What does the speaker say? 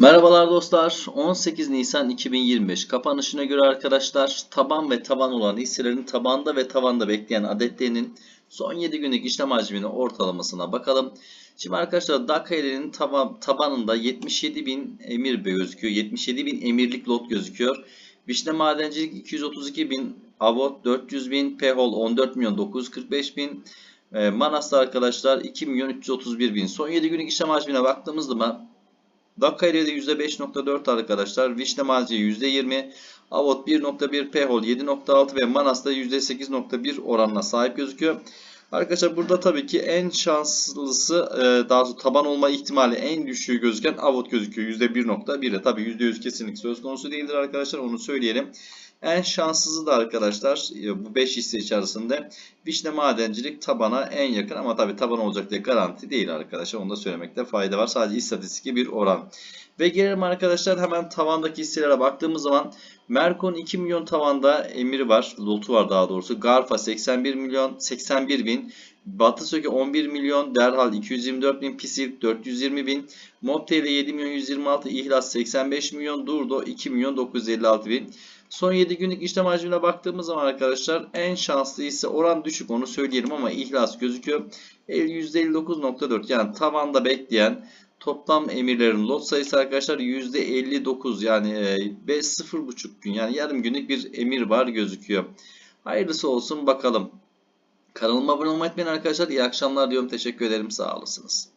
Merhabalar dostlar. 18 Nisan 2025 kapanışına göre arkadaşlar taban ve taban olan hisselerin tabanda ve tavanda bekleyen adetlerinin son 7 günlük işlem hacmini ortalamasına bakalım. Şimdi arkadaşlar DAKA'nın taban, tabanında 77.000 emir gözüküyor. 77.000 emirlik lot gözüküyor. Vişne Madencilik 232.000, Avot 400.000, Pehol 14 milyon 945.000, e, Manas'ta arkadaşlar 2 milyon 331 bin. Son 7 günlük işlem hacmine baktığımız Dakkarya'da %5.4 arkadaşlar. Vişne Malci %20. Avot 1.1, Pehol 7.6 ve Manas'ta %8.1 oranına sahip gözüküyor. Arkadaşlar burada tabii ki en şanslısı e, daha doğrusu taban olma ihtimali en düşüğü gözüken Avot gözüküyor. %1.1'e tabii %100 kesinlik söz konusu değildir arkadaşlar onu söyleyelim. En şanssızı da arkadaşlar e, bu 5 hisse içerisinde Vişne Madencilik tabana en yakın ama tabii taban olacak diye garanti değil arkadaşlar. Onu da söylemekte fayda var. Sadece istatistiki bir oran. Ve gelelim arkadaşlar hemen tavandaki hisselere baktığımız zaman Merkon 2 milyon tavanda emiri var. Lotu var daha doğrusu. Garfa 81 milyon 81 bin. Batı Söke 11 milyon. Derhal 224 bin. Pisil 420 bin. Mobtele 7 milyon 126. İhlas 85 milyon. Durdo 2 milyon 956 bin. Son 7 günlük işlem hacmine baktığımız zaman arkadaşlar en şanslı ise oran düşük onu söyleyelim ama ihlas gözüküyor. %59.4 yani tavanda bekleyen toplam emirlerin lot sayısı arkadaşlar %59 yani e, ve 0.5 gün yani yarım günlük bir emir var gözüküyor. Hayırlısı olsun bakalım. Kanalıma abone olmayı unutmayın arkadaşlar. İyi akşamlar diyorum. Teşekkür ederim. Sağ olasınız.